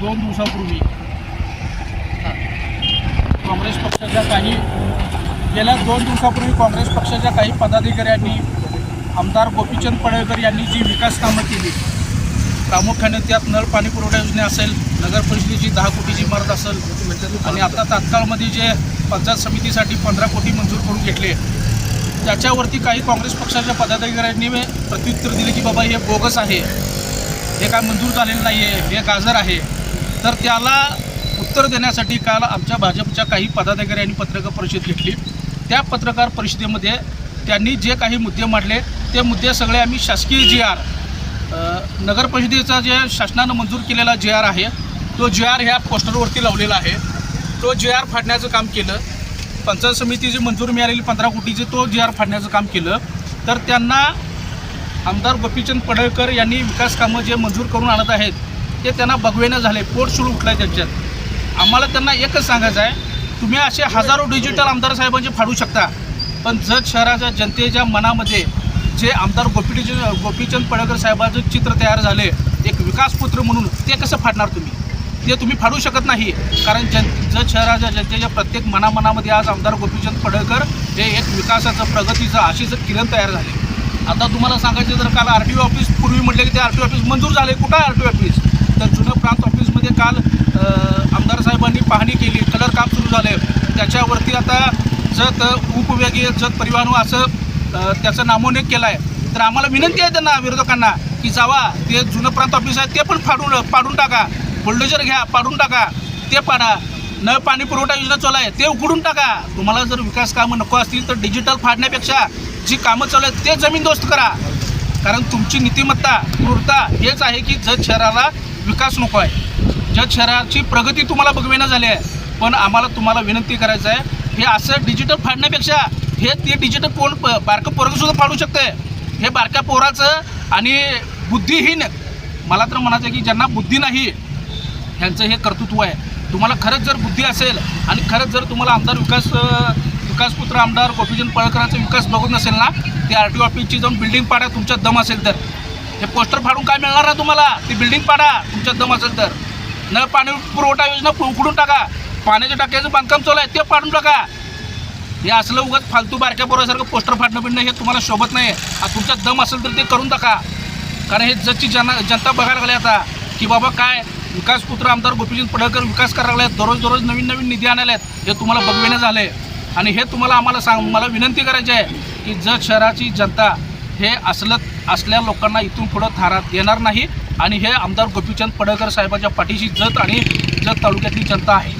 दोन दिवसापूर्वी. काँग्रेस पक्षाच्या काही गेल्या दोन दिवसापूर्वी काँग्रेस पक्षाच्या काही पदाधिकाऱ्यांनी आमदार गोपीचंद पडळकर यांनी जी विकास कामं केली प्रामुख्याने त्यात नळ पाणी पुरवठा योजना असेल नगर परिषदेची दहा कोटीची इमारत असेल आणि आता तात्काळमध्ये जे पंचायत समितीसाठी पंधरा कोटी मंजूर करून घेतले त्याच्यावरती काही काँग्रेस पक्षाच्या पदाधिकाऱ्यांनी प्रत्युत्तर दिले की बाबा हे बोगस आहे हे काय मंजूर झालेलं नाही आहे हे गाजर आहे. तर त्याला उत्तर देण्यासाठी काल आमच्या भाजपच्या काही पदाधिकाऱ्यांनी पत्रकार परिषद घेतली. त्या पत्रकार परिषदेमध्ये त्यांनी जे काही मुद्दे मांडले ते मुद्दे सगळे आम्ही शासकीय जी आर नगर परिषदेचा जे शासनानं मंजूर केलेला जे आर आहे तो जे आर ह्या पोस्टरवरती लावलेला आहे. तो जे आर फाडण्याचं काम केलं. पंचायत समितीची मंजूर मिळालेली पंधरा कोटीचे तो जे आर फाडण्याचं काम केलं. तर त्यांना आमदार गोपीचंद पडळकर यांनी विकास कामं जे मंजूर करून आणत आहेत ते त्यांना बघवेनं झाले. पोट सुरू उठलं आहे त्यांच्यात. आम्हाला त्यांना एकच सांगायचं आहे तुम्ही असे हजारो डिजिटल आमदार साहेबांचे फाडू शकता. पण जत शहराच्या जनतेच्या मनामध्ये जे आमदार गोपीचंद गोपीचंद पडळकर साहेबांचं चित्र तयार झाले एक विकासपुत्र म्हणून ते कसं फाडणार तुम्ही? ते तुम्ही फाडू शकत नाही. कारण जन जत शहराच्या जनतेच्या प्रत्येक मनामनामध्ये आज आमदार गोपीचंद पडळकर हे एक विकासाचं प्रगतीचं आशेचं किरण तयार झाले. आता तुम्हाला सांगायचं तर काल आर टी ओ ऑफिस पूर्वी म्हटले की ते आर टी ओ ऑफिस मंजूर झाले. कुठं आहे आर टी ओ ऑफिस? तर जुनं प्रांत ऑफिसमध्ये काल आमदार साहेबांनी पाहणी केली. कलर काम सुरू झाले. त्याच्यावरती आता जत उपविभागीय जत परिवहन असं त्याचं नामोल्लेख केलं आहे तर आम्हाला विनंती आहे त्यांना विरोधकांना की जावा. ते जुनं प्रांत ऑफिस आहे ते पण फाडून पाडून टाका. बुलडोजर घ्या पाडून टाका. ते पाडा. न पाणी पुरवठा योजना चालू आहे ते उघडून टाका. तुम्हाला जर विकास कामं नको असतील तर डिजिटल फाडण्यापेक्षा जी कामं चालू आहेत ते जमीनदोस्त करा. कारण तुमची नीतिमत्ता क्रूरता हेच आहे की जत शहराला विकास नको आहे. जत शहराची प्रगती तुम्हाला बघवेना झाली आहे. पण आम्हाला तुम्हाला विनंती करायचं आहे हे असं डिजिटल फाडण्यापेक्षा हे ते डिजिटल कोण प बारकं पोरगंसुद्धा फाडू शकते हे बारक्या पोराचं आणि बुद्धिहीन मला तर म्हणायचं आहे की ज्यांना बुद्धी नाही ह्यांचं हे कर्तृत्व आहे. तुम्हाला खरंच जर बुद्धी असेल आणि खरंच जर तुम्हाला आमदार विकास विकासपुत्र आमदार गोपीचंद पळकरांचा विकास बघत नसेल ना ते आर टी ऑफिसची जाऊन बिल्डिंग पाडा तुमच्यात दम असेल तर. हे पोस्टर फाडून काय मिळणार ना तुम्हाला? ती बिल्डिंग पाडा तुमच्यात दम असेल तर. नळ पाणी पुरवठा योजना उकडून टाका. पाण्याच्या टाक्याचं बांधकाम चालू आहे ते पाडून टाका. हे असलं उगाच फालतू बारक्या पोरासारखं पोस्टर फाडणं बिडणं हे तुम्हाला शोभत नाही. आ, तुमच्यात दम असेल तर ते करून टाका. कारण हे जगची जन जनता बघायला लागली आता की बाबा काय विकास पुत्र आमदार गोपीचंद पडळकर विकास करायला लागले दररोज दररोज नवीन नवीन निधी आणायला आहेत हे तुम्हाला बघविण्यात आले आणि हे तुम्हाला आम्हाला सांग मला विनंती करायची आहे की जत शहराची जनता हे असलं असल्या लोकांना इथून पुढं थारात येणार नाही. आणि हे आमदार गोपीचंद पडळकर साहेबांच्या पाठीशी जत आणि जत तालुक्यातली जनता आहे.